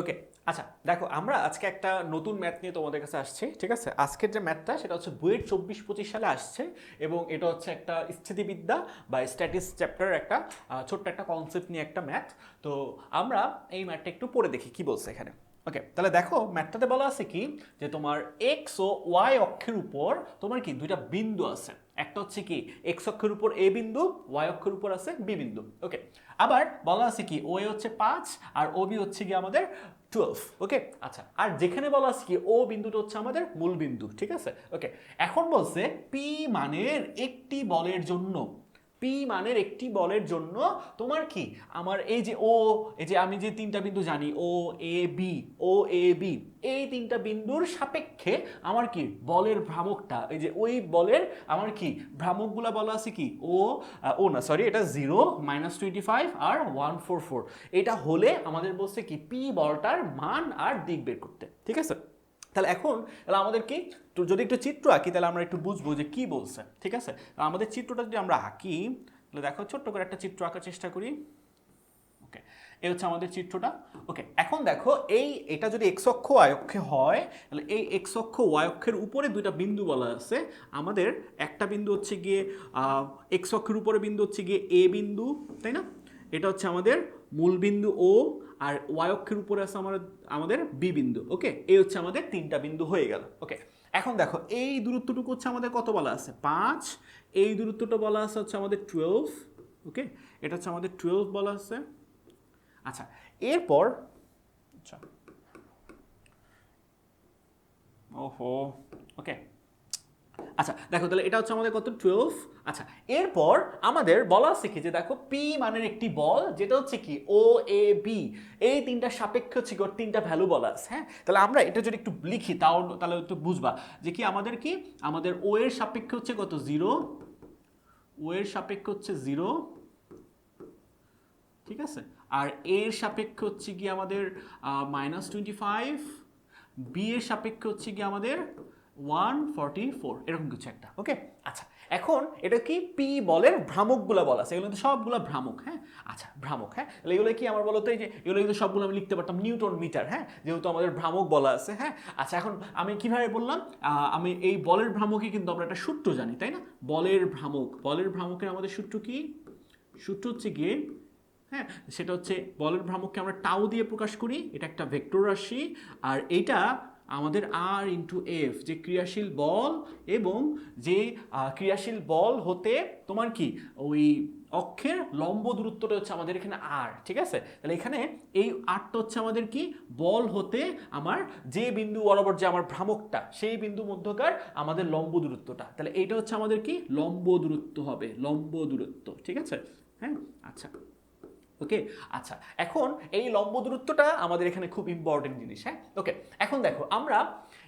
ওকে আচ্ছা দেখো, আমরা আজকে একটা নতুন ম্যাথ নিয়ে তোমাদের কাছে আসছি, ঠিক আছে? আজকের যে ম্যাথটা সেটা হচ্ছে বুয়েট চব্বিশ পঁচিশ সালে আসছে এবং এটা হচ্ছে একটা স্থিতিবিদ্যা বা স্ট্যাটিস চ্যাপ্টার একটা ছোট্ট একটা কনসেপ্ট নিয়ে একটা ম্যাথ তো আমরা এই ম্যাথটা একটু পড়ে দেখি, কি বলছে এখানে? ওকে তাহলে দেখো ম্যাথটাতে বলা আছে কি? যে তোমার এক্স ও ওয়াই অক্ষের উপর তোমার কি দুইটা বিন্দু আছে। একটা হচ্ছে কি এক্স অক্ষের উপর এ বিন্দু ওয়াই অক্ষের উপর আছে বি বিন্দু ওকে আবার বলা আছে কি ও এ হচ্ছে পাঁচ আর ও বি হচ্ছে কি আমাদের টুয়েলভ ওকে আচ্ছা আর যেখানে বলা আছে কি ও বিন্দুটা হচ্ছে আমাদের মূল বিন্দু, ঠিক আছে? ওকে এখন বলছে পি মানের একটি বলের জন্য পি মানের একটি বলের জন্য তোমার কি? আমার এই যে ও এই যে আমি যে তিনটা বিন্দু জানি ও A B O A B এই তিনটা বিন্দুর সাপেক্ষে আমার কি? বলের ভ্রামকটা, এই যে ওই বলের আমার কি? ভ্রামকগুলা বলা আছে কি? ও ও না সরি এটা জিরো মাইনাস টোয়েন্টি ফাইভ আর ওয়ান ফোর ফোর এটা হলে আমাদের বলছে কি? পি বলটার মান আর দিক বের করতে। ঠিক আছে? তাহলে এখন তাহলে আমাদের কি? তো যদি একটু চিত্র আঁকি, তাহলে আমরা একটু বুঝব যে কি বলছে, ঠিক আছে? আমাদের চিত্রটা যদি আমরা আঁকি, তাহলে দেখো ছোট্ট করে একটা চিত্র আঁকার চেষ্টা করি। ওকে এই হচ্ছে আমাদের চিত্রটা। ওকে এখন দেখো এই, এটা যদি এক্স অক্ষ ওয়াই অক্ষে হয়, তাহলে এই এক্স অক্ষ ওয়াই অক্ষের উপরে দুইটা বিন্দু বলা আছে। আমাদের একটা বিন্দু হচ্ছে গিয়ে এক্স অক্ষের উপরে বিন্দু হচ্ছে গিয়ে এ বিন্দু, তাই না? এটা হচ্ছে আমাদের মূল বিন্দু ও আর ওয়াই অক্ষের উপরে আছে আমার আমাদের বি বিন্দু ওকে এই হচ্ছে আমাদের তিনটা বিন্দু হয়ে গেল ওকে এখন দেখো, এই দূরত্বটুকু হচ্ছে আমাদের কত বলা আছে? পাঁচ। এই দূরত্বটা বলা আছে হচ্ছে আমাদের টুয়েলভ ওকে এটা হচ্ছে আমাদের টুয়েলভ বলা আছে। আচ্ছা এরপর আচ্ছা। ওহো ওকে আচ্ছা দেখো তাহলে এটা হচ্ছে আমাদের কত? টুয়েলভ আচ্ছা এরপর আমাদের বলা আছে কি? যে দেখো পি মানের একটি বল, যেটা হচ্ছে কি? ও এ বি এই তিনটা সাপেক্ষ হচ্ছে কি? তিনটা ভ্যালু বলা আছে হ্যাঁ? তাহলে আমরা এটা যদি একটু লিখি, তাও তাহলে একটু বুঝবা। যে কি আমাদের কি? আমাদের ও এর সাপেক্ষে হচ্ছে কত? জিরো ও এর সাপেক্ষে হচ্ছে জিরো ঠিক আছে? আর এর সাপেক্ষে হচ্ছে কি আমাদের মাইনাস টোয়েন্টি ফাইভ বি এর সাপেক্ষে হচ্ছে কি আমাদের ওয়ান ফর্টি ফোর এরকম কিছু একটা। ওকে আচ্ছা এখন এটা কি পি বলের ভ্রামকগুলো বলা আছে? এগুলো কিন্তু সবগুলো ভ্রামক হ্যাঁ? আচ্ছা ভ্রামক হ্যাঁ? তাহলে এগুলো কি আমার বলতো এই যে এগুলো কিন্তু সবগুলো আমি লিখতে পারতাম নিউটন মিটার হ্যাঁ? যেহেতু আমাদের ভ্রামক বলা আছে হ্যাঁ? আচ্ছা এখন আমি কীভাবে বললাম? আমি এই বলের ভ্রামকে কিন্তু আমরা একটা সূত্র জানি তাই না? বলের ভ্রামক। বলের ভ্রামকের আমাদের সূত্র কি? সূত্র হচ্ছে গিয়ে হ্যাঁ? সেটা হচ্ছে বলের ভ্রামককে আমরা টাউ দিয়ে প্রকাশ করি এটা একটা ভেক্টর রাশি আর এইটা আমাদের আর ইন্টু এফ যে ক্রিয়াশীল বল এবং যে ক্রিয়াশীল বল হতে তোমার কি? ওই অক্ষের লম্ব দূরত্বটা হচ্ছে আমাদের এখানে আর ঠিক আছে? তাহলে এখানে এই আরটা হচ্ছে আমাদের কি? বল হতে আমার যে বিন্দু বরাবর যে আমার ভ্রামকটা, সেই বিন্দু মধ্যকার আমাদের লম্ব দূরত্বটা। তাহলে এইটা হচ্ছে আমাদের কি? লম্ব দূরত্ব হবে, লম্ব দূরত্ব, ঠিক আছে? হ্যাঁ? আচ্ছা। ওকে আচ্ছা এখন এই লম্ব দূরত্বটা আমাদের এখানে খুব ইম্পর্টেন্ট জিনিস হ্যাঁ? ওকে এখন দেখো, আমরা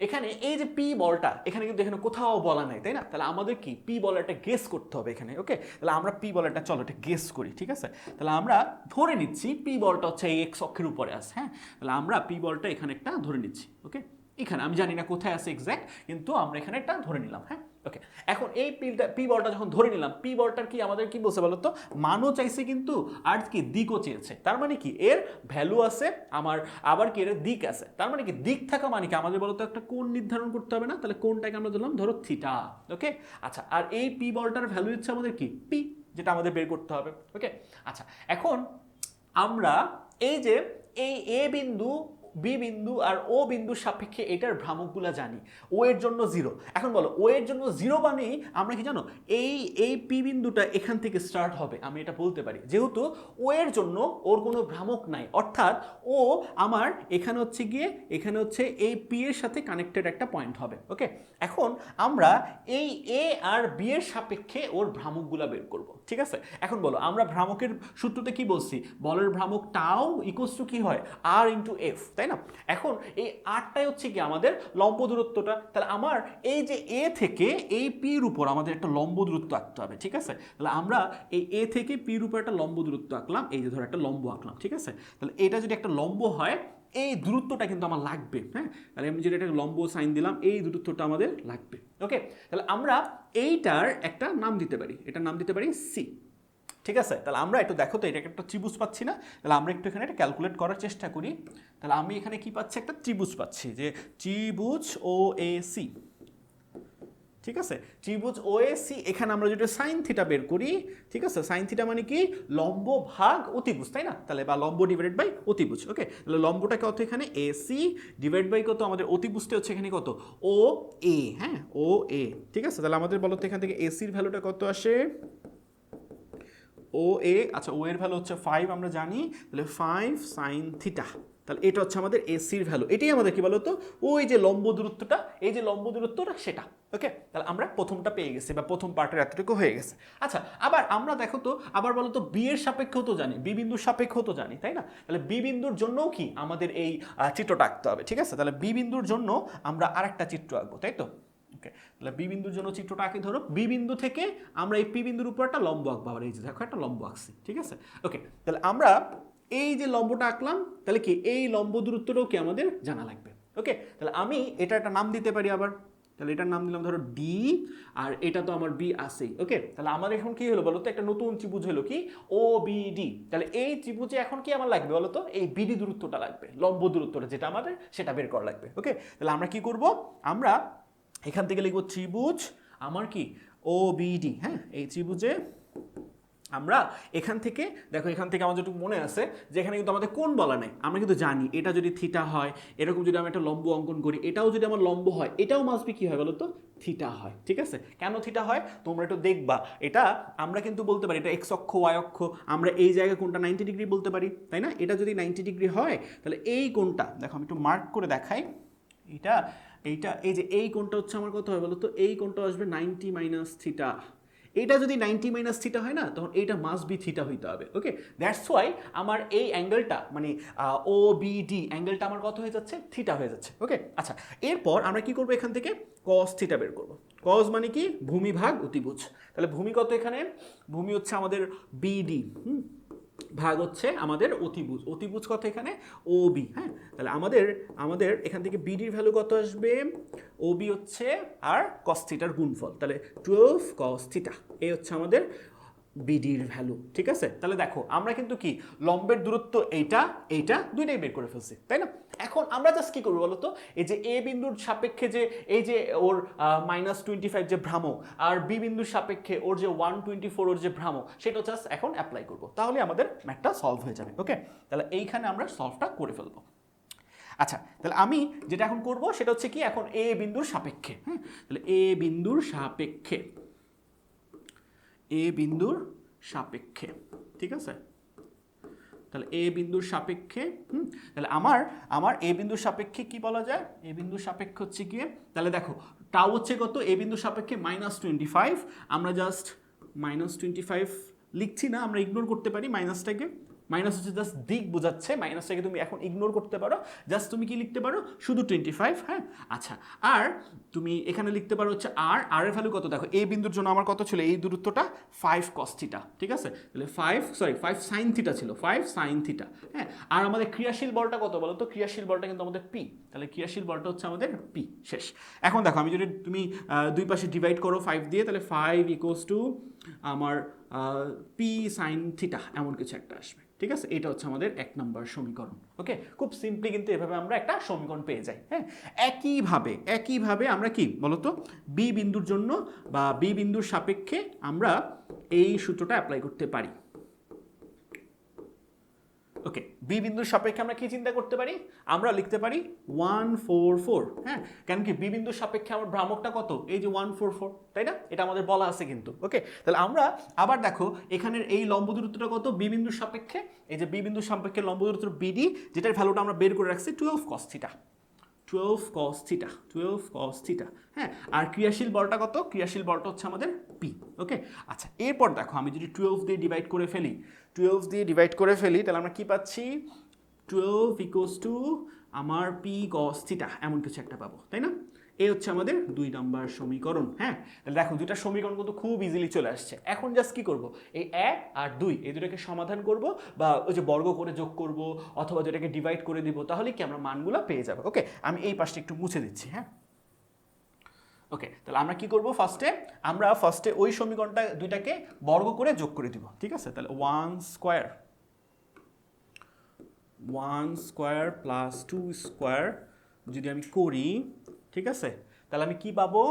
এখানে এই যে পি বলটা, এখানে কিন্তু এখানে কোথাও বলা নাই, তাই না? তাহলে আমাদের কি? পি বলারটা গেস করতে হবে এখানে ওকে তাহলে আমরা পি বলারটা চলো এটা গেস করি, ঠিক আছে? তাহলে আমরা ধরে নিচ্ছি পি বলটা হচ্ছে এই এক্স অক্ষের উপরে আছে হ্যাঁ? তাহলে আমরা পি বলটা এখানে একটা ধরে নিচ্ছি ওকে এখানে, আমি জানি না কোথায় আছে এক্স্যাক্ট কিন্তু আমরা এখানে একটা ধরে নিলাম হ্যাঁ? ওকে এখন এই পিলটা, পি বলটা যখন ধরে নিলাম, পি বলটার কি আমাদের কি বলছে বলতো? মানও চাইছে কিন্তু আর কি দিকও চেয়েছে। তার মানে কি? এর ভ্যালু আছে, আমার আবার কি এর দিক আছে। তার মানে কি? দিক থাকা মানে কি? আমাদের বলতো একটা কোণ নির্ধারণ করতে হবে না? তাহলে কোনটাকে আমরা ধরলাম, ধরো থিটা ওকে আচ্ছা আর এই পি বলটার ভ্যালু হচ্ছে আমাদের কি? পি, যেটা আমাদের বের করতে হবে। ওকে আচ্ছা এখন আমরা এই যে, এই এ বিন্দু বি বিন্দু আর ও বিন্দুর সাপেক্ষে এটার ভ্রামকগুলা জানি। ও এর জন্য জিরো এখন বলো, ও এর জন্য জিরো মানেই আমরা কি জানো? এই এই পি বিন্দুটা এখান থেকে স্টার্ট হবে, আমি এটা বলতে পারি। যেহেতু ও এর জন্য ওর কোনো ভ্রামক নাই, অর্থাৎ ও আমার এখানে হচ্ছে গিয়ে, এখানে হচ্ছে এই পি এর সাথে কানেক্টেড একটা পয়েন্ট হবে ওকে এখন আমরা এই এ আর বি এর সাপেক্ষে ওর ভ্রামকগুলা বের করব, ঠিক আছে? এখন বলো, আমরা ভ্রামকের সূত্রতে কি বলছি? বলের ভ্রামক টাও ইকোস টু কি হয়? আর ইন্টু এফ তাই না? এখন এই আরটাই হচ্ছে কি আমাদের লম্ব দূরত্বটা। তাহলে আমার এই যে এ থেকে এই পির উপর আমাদের একটা লম্ব দূরত্ব আঁকতে হবে, ঠিক আছে? তাহলে আমরা এই এ থেকে পির উপর একটা লম্ব দূরত্ব আঁকলাম, এই যে ধরো একটা লম্ব আঁকলাম, ঠিক আছে? তাহলে এটা যদি একটা লম্ব হয়, এই দূরত্বটা কিন্তু আমার লাগবে হ্যাঁ? তাহলে আমি যদি একটা লম্ব সাইন দিলাম, এই দূরত্বটা আমাদের লাগবে ওকে তাহলে আমরা এইটার একটা নাম দিতে পারি, এটার নাম দিতে পারি সি ঠিক আছে? তাহলে আমরা একটু দেখো তো, এটাকে একটা ত্রিভুজ পাচ্ছি না। তাহলে আমরা একটু এখানে একটা ক্যালকুলেট করার চেষ্টা করি। তাহলে আমি এখানে কি পাচ্ছি? একটা ত্রিভুজ পাচ্ছি যে ত্রিভুজ ও এ সি ঠিক আছে? ত্রিভুজ ও সি এখানে আমরা যদি সাইন থিটা বের করি, ঠিক আছে? সাইন থিটা মানে কি? লম্ব ভাগ অতিভুজ, তাই না? তাহলে বা লম্ব ডিভাইডেড বাই অতিভুজ ওকে তাহলে লম্বটা কত এখানে? এ সি ডিভাইড বাই কত? আমাদের অতিভুজটা হচ্ছে এখানে কত? ও এ হ্যাঁ? ও এ ঠিক আছে? তাহলে আমাদের বলো তো এখান থেকে এসির ভ্যালুটা কত আসে? ও এ আচ্ছা ও এর ভ্যালু হচ্ছে ফাইভ আমরা জানি। তাহলে ফাইভ সাইন থিটা তাহলে এটা হচ্ছে আমাদের এসির ভ্যালু এটাই আমাদের কি বলতো? ওই যে লম্ব দূরত্বটা, এই যে লম্ব দূরত্বটা সেটা। ওকে তাহলে আমরা প্রথমটা পেয়ে গেছি, বা প্রথম পার্টের এতটুকু হয়ে গেছে। আচ্ছা আবার আমরা দেখো তো, আবার বলতো বি এর সাপেক্ষেও তো জানি বি বিন্দুর সাপেক্ষেও তো জানি, তাই না? তাহলে বি বিন্দুর জন্যও কি আমাদের এই চিত্রটা আঁকতে হবে, ঠিক আছে? তাহলে বি বিন্দুর জন্য আমরা আরেকটা চিত্র আঁকবো, তাই তো? ওকে। তাহলে বি বিন্দুর জন্য চিত্রটা আঁকি ধরো। বি বিন্দু থেকে আমরা এই পি বিন্দুর উপর একটা লম্ব আঁকবো। আবার এই যে দেখো, একটা লম্ব আঁকছি, ঠিক আছে? ওকে, তাহলে আমরা এই যে লম্বটা আঁকলাম, তাহলে কি এই লম্ব দূরত্বটাও কি আমাদের জানা লাগবে? ওকে, তাহলে আমি এটা একটা নাম দিতে পারি আবার। তাহলে এটার নাম দিলাম ধরো ডি, আর এটা তো আমার বি আছেই। ওকে, তাহলে আমার এখন কি হলো বলো তো? একটা নতুন ত্রিভুজ হলো কি? O, B, D. তাহলে এই ত্রিভুজে এখন কি আমার লাগবে বলো তো? এই বিডি দূরত্বটা লাগবে, লম্ব দূরত্বটা যেটা আমাদের, সেটা বের করা লাগবে। ওকে, তাহলে আমরা কি করব? আমরা এখান থেকে লিখব ত্রিভুজ, আমার কি? ও বিডি হ্যাঁ? এই ত্রিভুজে আমরা এখান থেকে, দেখো এখান থেকে আমার যেটুকু মনে আছে, যে এখানে কিন্তু আমাদের কোন বলা নেই, আমরা কিন্তু জানি, এটা যদি থিটা হয়, এরকম যদি আমি একটা লম্ব অঙ্কন করি, এটাও যদি আমার লম্ব হয়, এটাও মাসবি কি হয় বলো তো থিটা হয়, ঠিক আছে? কেন থিটা হয়? তোমরা একটু দেখবা, এটা আমরা কিন্তু বলতে পারি, এটা এক্স অক্ষ ওয়াই অক্ষ, আমরা এই জায়গায় কোনটা নাইনটি ডিগ্রি বলতে পারি, তাই না? এটা যদি নাইনটি ডিগ্রি হয়, তাহলে এই কোনটা, দেখো আমি একটু মার্ক করে দেখাই, এটা এইটা, এই যে এই কোনটা হচ্ছে আমার কত হয় বলো তো এই কোনটা আসবে নাইনটি মাইনাস থিটা এটা যদি নাইনটি মাইনাস থিটা হয় না, তখন এইটা মাস্ট বি থিটা হইতে হবে ওকে দ্যাটস ওয়াই আমার এই অ্যাঙ্গেলটা মানে ও বি ডি অ্যাঙ্গেলটা আমার কত হয়ে যাচ্ছে? থিটা হয়ে যাচ্ছে ওকে আচ্ছা এরপর আমরা কি করব এখান থেকে? কস থিটা বের করব। কস মানে কি? ভূমি ভাগ অতিভুজ। তাহলে ভূমি কত এখানে? ভূমি হচ্ছে আমাদের বিডি হুম? ভাগ হচ্ছে আমাদের অতিবুজ অতিবুজ কত এখানে? ও বি হ্যাঁ? তাহলে আমাদের আমাদের এখান থেকে বিডির ভ্যালু কত আসবে? ও বি হচ্ছে আর কস্থিটার গুণফল। তাহলে টুয়েলভ কস্থিটা এই হচ্ছে আমাদের বিডির ভ্যালু ঠিক আছে? তাহলে দেখো, আমরা কিন্তু কি? লম্বের দূরত্ব এইটা এইটা, দুইটাই বের করে ফেলছি, তাই না? এখন আমরা জাস্ট কি করব বলতো? এই যে এ বিন্দুর সাপেক্ষে যে, এই যে ওর মাইনাস টোয়েন্টি ফাইভ যে ভ্রামক, আর বি বিন্দুর সাপেক্ষে ওর যে ওয়ান টোয়েন্টি ফোর ওর যে ভ্রামক, সেটা জাস্ট এখন অ্যাপ্লাই করব। তাহলে আমাদের ম্যাথটা সলভ হয়ে যাবে ওকে তাহলে এইখানে আমরা সলভটা করে ফেলব। আচ্ছা তাহলে আমি যেটা এখন করব, সেটা হচ্ছে কি? এখন এ বিন্দুর সাপেক্ষে হ্যাঁ তাহলে এ বিন্দুর সাপেক্ষে এ বিন্দুর সাপেক্ষে, ঠিক আছে? তাহলে এ বিন্দুর সাপেক্ষে, হুম? তাহলে আমার আমার এ বিন্দুর সাপেক্ষে কি বলা যায়? এ বিন্দুর সাপেক্ষে হচ্ছে গিয়ে, তাহলে দেখো টাও হচ্ছে কত? এ বিন্দুর সাপেক্ষে মাইনাস টোয়েন্টি ফাইভ আমরা জাস্ট মাইনাস টোয়েন্টি ফাইভ লিখছি না, আমরা ইগনোর করতে পারি মাইনাসটাকে মাইনাস হচ্ছে জাস্ট দিক বোঝাচ্ছে মাইনাসটাকে তুমি এখন ইগনোর করতে পারো জাস্ট তুমি কি লিখতে পারো? শুধু টোয়েন্টি ফাইভ হ্যাঁ? আচ্ছা আর তুমি এখানে লিখতে পারো হচ্ছে আর আর এর ভ্যালু কত? দেখো, এই বিন্দুর জন্য আমার কত ছিল? এই দূরত্বটা ফাইভ কস্থিটা ঠিক আছে? তাহলে five sorry five sine theta ছিল ফাইভ সাইন থিটা হ্যাঁ? আর আমাদের ক্রিয়াশীল বলটা কত বলো তো? ক্রিয়াশীল বলটা কিন্তু আমাদের পি তাহলে ক্রিয়াশীল বলটা হচ্ছে আমাদের পি শেষ। এখন দেখো, আমি যদি তুমি দুই পাশে ডিভাইড করো ফাইভ দিয়ে, তাহলে ফাইভ ইকোয়াস টু আমার পি সাইন থিটা এমন কিছু একটা আসবে। ঠিক আছে? এটা হচ্ছে আমাদের এক নম্বর সমীকরণ ওকে খুব সিম্পলি কিন্তু এভাবে আমরা একটা সমীকরণ পেয়ে যাই হ্যাঁ? একইভাবে একইভাবে আমরা কি বলতো? বি বিন্দুর জন্য বা বি বিন্দুর সাপেক্ষে আমরা এই সূত্রটা অ্যাপ্লাই করতে পারি। ওকে বি বিন্দুর সাপেক্ষে আমরা কি চিন্তা করতে পারি? আমরা লিখতে পারি ওয়ান ফোর ফোর হ্যাঁ? কেন কি বি বিন্দুর সাপেক্ষে আমার ভ্রামকটা কত? এই যে ওয়ান ফোর ফোর তাই না? এটা আমাদের বলা আছে কিন্তু ওকে তাহলে আমরা আবার দেখো, এখানের এই লম্ব দূরত্বটা কত? বি বিন্দুর সাপেক্ষে, এই যে বি বিন্দুর সাপেক্ষে লম্ব দূরত্ব বিডি যেটার ভ্যালুটা আমরা বের করে রাখছি twelve cos theta twelve cos theta twelve cos theta হ্যাঁ? আর ক্রিয়াশীল বলটা কত? ক্রিয়াশীল বলটা হচ্ছে আমাদের পি ওকে আচ্ছা এরপর দেখো, আমি যদি টুয়েলভ দিয়ে ডিভাইড করে ফেলি টুয়েলভ দিয়ে ডিভাইড করে ফেলি, তাহলে আমরা কী পাচ্ছি? টুয়েলভ ইকোয়াস টু আমার পি কস থিটা এমন কিছু একটা পাবো, তাই না? এই হচ্ছে আমাদের দুই নম্বর সমীকরণ হ্যাঁ? তাহলে দেখো, দুইটা সমীকরণ কিন্তু খুব ইজিলি চলে আসছে। এখন জাস্ট কি করব? এই এক আর দুই, এই দুটাকে সমাধান করব বা ওই যে বর্গ করে যোগ করব অথবা যেটাকে ডিভাইড করে দিব, তাহলে কি আমরা মানগুলো পেয়ে যাব। ওকে আমি এই পাশটা একটু মুছে দিচ্ছি হ্যাঁ? ওকে তাহলে আমরা কি করব ফার্স্টে আমরা ফার্স্টে ওই সমীকরণটা, দুইটাকে বর্গ করে যোগ করে দিব, ঠিক আছে? তাহলে one square one square plus two square যদি আমি করি ঠিক আছে? তাহলে আমি কি পাবো?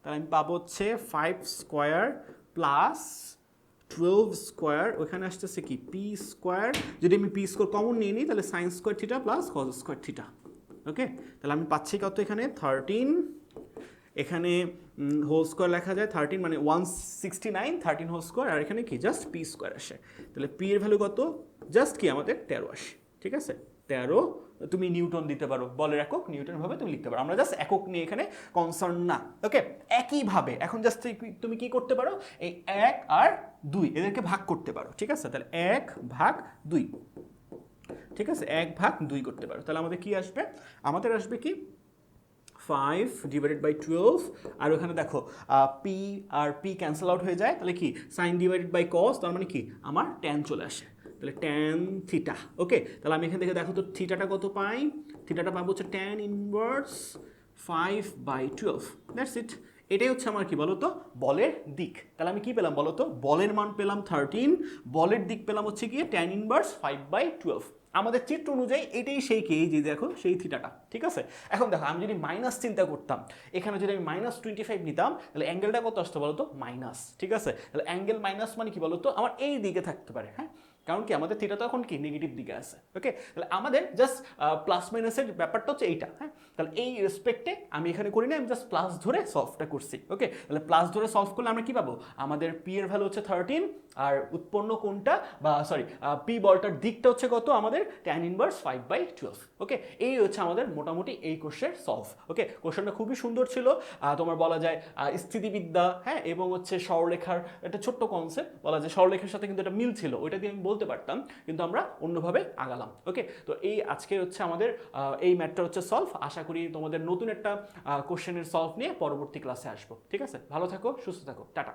তাহলে আমি পাবো হচ্ছে five square plus twelve square ওখানে আসতেছে কি? পি স্কোয়ার যদি আমি পি স্কোয়ার কমন নিয়ে নিই, তাহলে sine square theta plus cos square theta okay তাহলে আমি পাচ্ছি কত এখানে? থার্টিন এখানে হোল স্কোয়ার লেখা যায় থার্টিন মানে one sixty nine thirteen whole square আর এখানে কি? জাস্ট পি স্কোয়ার আসে। তাহলে পি এর ভ্যালু কত? জাস্ট কি? আমাদের তেরো আসে। ঠিক আছে? তেরো তুমি নিউটন দিতে পারো, বলের একক নিউটন ভাবে তুমি লিখতে পারো। আমরা জাস্ট একক নিয়ে এখানে কনসার্ন না ওকে একইভাবে, এখন জাস্ট তুমি কি করতে পারো? এই এক আর দুই, এদেরকে ভাগ করতে পারো, ঠিক আছে? তাহলে এক ভাগ দুই, ঠিক আছে? এক ভাগ দুই করতে পারো। তাহলে আমাদের কি আসবে? আমাদের আসবে কি? ফাইভ ডিভাইডেড বাই টুয়েলভ আর ওখানে দেখো পি আর পি ক্যান্সেল আউট হয়ে যায়, তাহলে কি? সাইন ডিভাইডেড বাই কস তার মানে কি? আমার ট্যান চলে আসে। তাহলে ট্যান থিটা ওকে তাহলে আমি এখান থেকে দেখো তো থিটাটা কত পাই? থিটাটা পাবো হচ্ছে tan inverse five by twelve that's it এটাই হচ্ছে আমার কি বলতো? বলের দিক। তাহলে আমি কি পেলাম বলতো? বলের মান পেলাম থার্টিন বলের দিক পেলাম হচ্ছে গিয়ে tan inverse five by twelve আমাদের চিত্র অনুযায়ী এটাই সেই কে যে দেখো, সেই থিটাটা ঠিক আছে? এখন দেখো, আমি যদি মাইনাস চিন্তা করতাম, এখানে যদি আমি মাইনাস টোয়েন্টি ফাইভ নিতাম, তাহলে অ্যাঙ্গেলটা কত আসতো বলতো? মাইনাস ঠিক আছে? তাহলে অ্যাঙ্গেল মাইনাস মানে কি বলতো? আমার এই দিকে থাকতে পারে হ্যাঁ? কারণ কি আমাদের থিটা তো এখন কি? নেগেটিভ দিকে আছে। ওকে তাহলে আমাদের জাস্ট প্লাস মাইনাসের ব্যাপারটা হচ্ছে এইটা হ্যাঁ? তাহলে এই রেসপেক্টে আমি এখানে করি না, আমি জাস্ট প্লাস ধরে সলভটা করছি। ওকে তাহলে প্লাস ধরে সলভ করলে আমরা কি পাবো? আমাদের পি এর ভ্যালু হচ্ছে থার্টিন আর উৎপন্ন কোনটা বা সরি পি বলটার দিকটা হচ্ছে কত আমাদের? Tan inverse five by twelve okay এই হচ্ছে আমাদের মোটামুটি এই কোশ্চের সলভ ওকে কোশ্চেনটা খুবই সুন্দর ছিল। তোমার বলা যায় স্থিতিবিদ্যা হ্যাঁ? এবং হচ্ছে সরলেখার একটা ছোট্ট কনসেপ্ট বলা যায় সরলেখার সাথে কিন্তু একটা মিল ছিল। ওইটা দিয়ে আমি বলতে পারতাম, কিন্তু আমরা অন্যভাবে আগালাম। ওকে তো এই আজকে হচ্ছে আমাদের এই ম্যাটটা হচ্ছে সলভ আশা করি তোমাদের নতুন একটা কোশ্চেনের সলভ নিয়ে পরবর্তী ক্লাসে আসব। ঠিক আছে? ভালো থাকো, সুস্থ থাকো। টাটা।